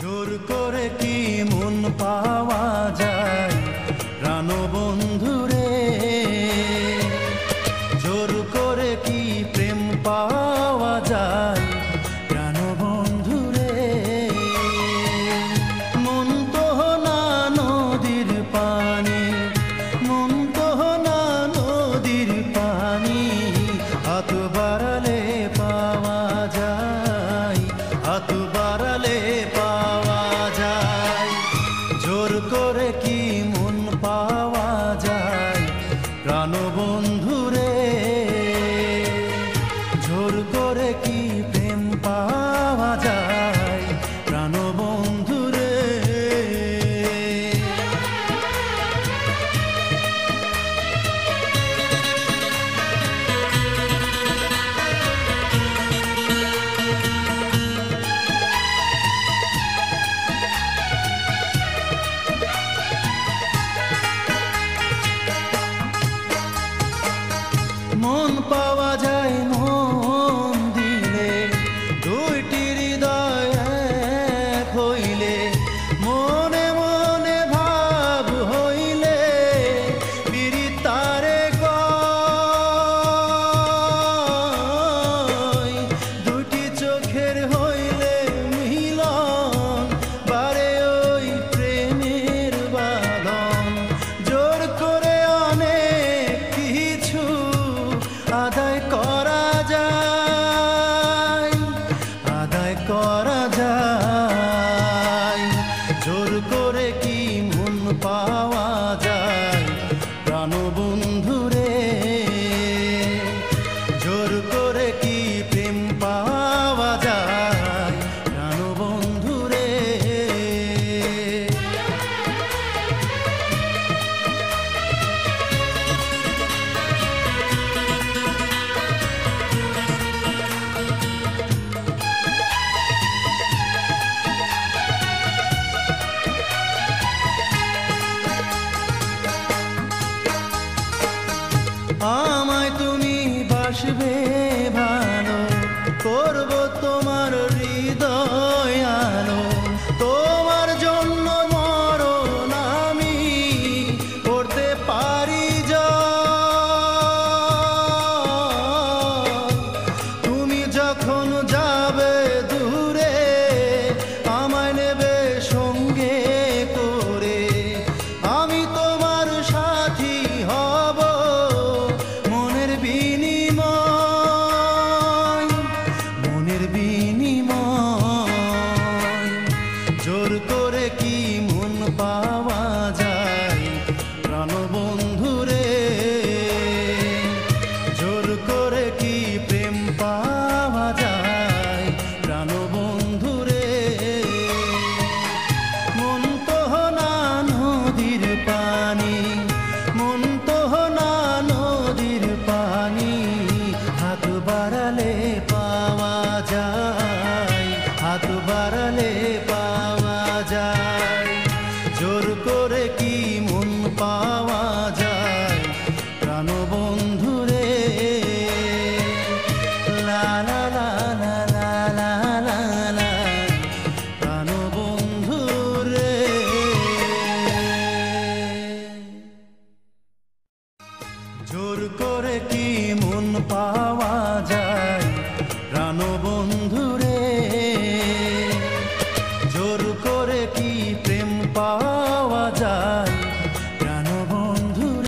জোর করে কি মন পাওয়া যায়? প্রাণ বন্ধুরে, জোর করে কি প্রেম পাওয়া যায়? প্রাণ বন্ধুরে, মন তো না নদীর পানি, মন তো না নদীর পানি, হাত পাওয়া যায় requiere por হাত বাড়ালে পাওয়া যায়। জোর করে কি মন পাওয়া যায়? প্রাণবন্ধুরে বন্ধু রে। লা লা লা লা জোর করে কি মন পাওয়া